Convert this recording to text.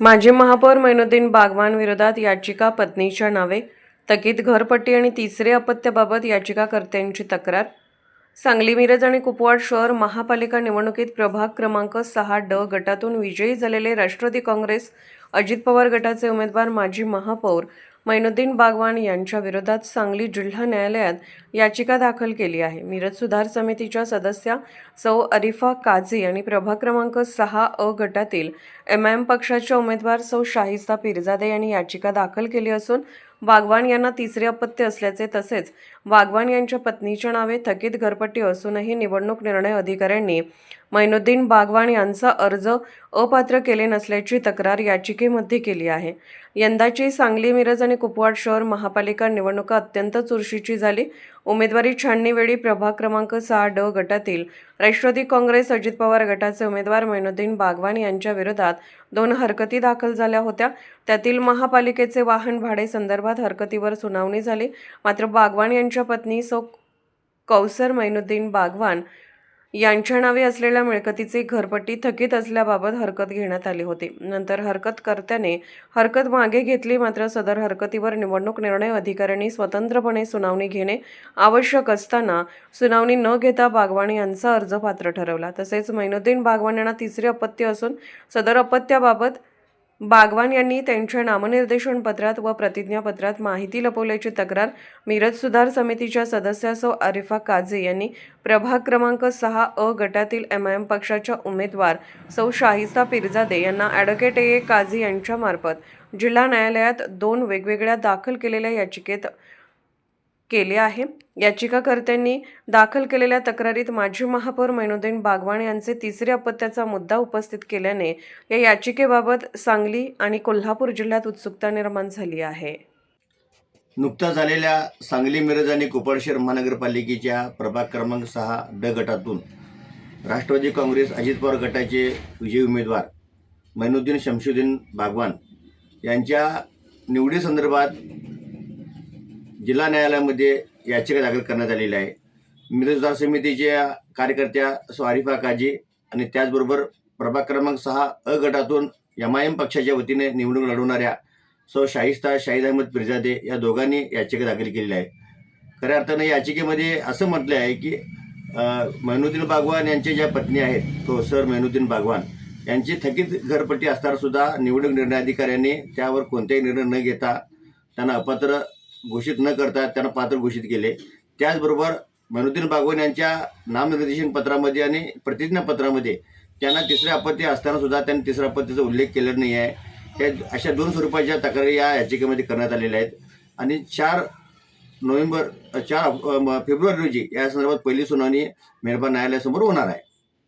माजी महापौर मैनुद्दीन बागवान विरोधात याचिका पत्नीच्या नावे थकीत घरपट्टी आणि तिसरे अपत्याबाबत याचिकाकर्त्यांची तक्रार सांगली मिरज आणि कुपवाड शहर महापालिका निवडणुकीत प्रभाग क्रमांक सहा ड गटातून विजयी झालेले राष्ट्रवादी काँग्रेस अजित पवार गटाचे उमेदवार माजी महापौर मैनुद्दीन बागवान यांच्या विरोधात सांगली जिल्हा न्यायालयात याचिका दाखल केली आहे. मिरज सुधार समितीच्या सदस्या सौ अरिफा काझी आणि प्रभाग क्रमांक सहा अ गटातील एम आय एम पक्षाच्या उमेदवार सौ शाहिस्ता पिरजादे यांनी याचिका दाखल केली असून वागवान यांना तिसरे अपत्य असल्याचे तसेच वागवान यांच्या पत्नीच्या नावे थकीत घरपट्टी असूनही निवडणूक निर्णय अधिकाऱ्यांनी मैनुद्दीन बागवान यांचा अर्ज अपात्र केले नसल्याची तक्रार याचिकेमध्ये केली आहे. यंदाची सांगली मिरज आणि कुपवाड शहर महापालिका निवडणुका अत्यंत चुरशीची झाली. उमेदवारी छाणणीवेळी प्रभाग क्रमांक सहा ड गटातील राष्ट्रवादी काँग्रेस अजित पवार गटाचे उमेदवार मैनुद्दीन बागवान यांच्या विरोधात दोन हरकती दाखल झाल्या होत्या. त्यातील महापालिकेचे वाहन भाडे संदर्भात हरकतीवर सुनावणी झाली. मात्र बागवान यांच्या पत्नी सौ कौसर मैनुद्दीन बागवान यांच्या नावे असलेल्या मिळकतीचे घरपट्टी थकीत असल्याबाबत हरकत घेण्यात आली होती. नंतर हरकतकर्त्याने हरकत मागे घेतली मात्र सदर हरकतीवर निवडणूक निर्णय अधिकाऱ्यांनी स्वतंत्रपणे सुनावणी घेणे आवश्यक असताना सुनावणी न घेता बागवान यांचा अर्ज पात्र ठरवला. तसेच मैनुद्दीन बागवान यांना तिसरे अपत्य असून सदर अपत्याबाबत बागवान यांनी त्यांच्या नामनिर्देशन पत्रात व प्रतिज्ञापत्रात माहिती लपवल्याची तक्रार मिरज सुधार समितीच्या सदस्यासह आरिफा काझे यांनी प्रभाग क्रमांक सहा अ गटातील एम आय एम पक्षाच्या उमेदवार सौ शाहिस्ता पिरजादे यांना ॲडव्होकेट ए काझी यांच्यामार्फत जिल्हा न्यायालयात दोन वेगवेगळ्या दाखल केलेल्या याचिकेत केले आहे. याचिकाकर्त्यांनी दाखल केलेल्या तक्रारीत माजी महापौर मैनुद्दीन बागवान यांचे तिसरे अपत्याचा मुद्दा उपस्थित केल्याने या याचिकेबाबत सांगली आणि कोल्हापूर जिल्ह्यात उत्सुकता निर्माण झाली आहे. नुकत्याच झालेल्या सांगली मिरज आणि कुपडशेर महानगरपालिकेच्या प्रभाग क्रमांक सहा ड गटातून राष्ट्रवादी काँग्रेस अजित पवार गटाचे विजयी उमेदवार मैनुद्दीन शमशुद्दीन बागवान यांच्या निवडीसंदर्भात जिल्हा न्यायालयामध्ये याचिका दाखल करण्यात आलेली आहे. मिरजदार समितीच्या कार्यकर्त्या स्वारिफा काजी आणि त्याचबरोबर प्रभाग क्रमांक सहा अ गटातून एम आय एम पक्षाच्या वतीने निवडणूक लढवणाऱ्या सौ शाहिस्ता शाहिद अहमद पिरजादे या दोघांनी याचिका दाखल केलेली आहे. खऱ्या अर्थानं याचिकेमध्ये असं म्हटलं आहे की अ, बागवान यांच्या ज्या पत्नी आहेत तो सर मैनुद्दीन बागवान यांची थकीत घरपट्टी असताना सुद्धा निवडणूक निर्णय अधिकाऱ्यांनी त्यावर कोणताही निर्णय न घेता त्यांना अपात्र घोषित न करता त्यांना पात्र घोषित केले. त्याचबरोबर मनुद्दीन बागवान यांच्या नामनिर्देशन पत्रामध्ये आणि प्रतिज्ञापत्रामध्ये त्यांना तिसरे अपत्य असताना सुद्धा त्यांनी तिसऱ्या अपत्याचा उल्लेख केलेला नाही आहे. हे अशा दोन स्वरूपाच्या तक्रारी या याचिकेमध्ये करण्यात आलेल्या आहेत. आणि चार नोव्हेंबर चार फेब्रुवारी रोजी या संदर्भात पहिली सुनावणी मेहरबान न्यायालयासमोर होणार आहे.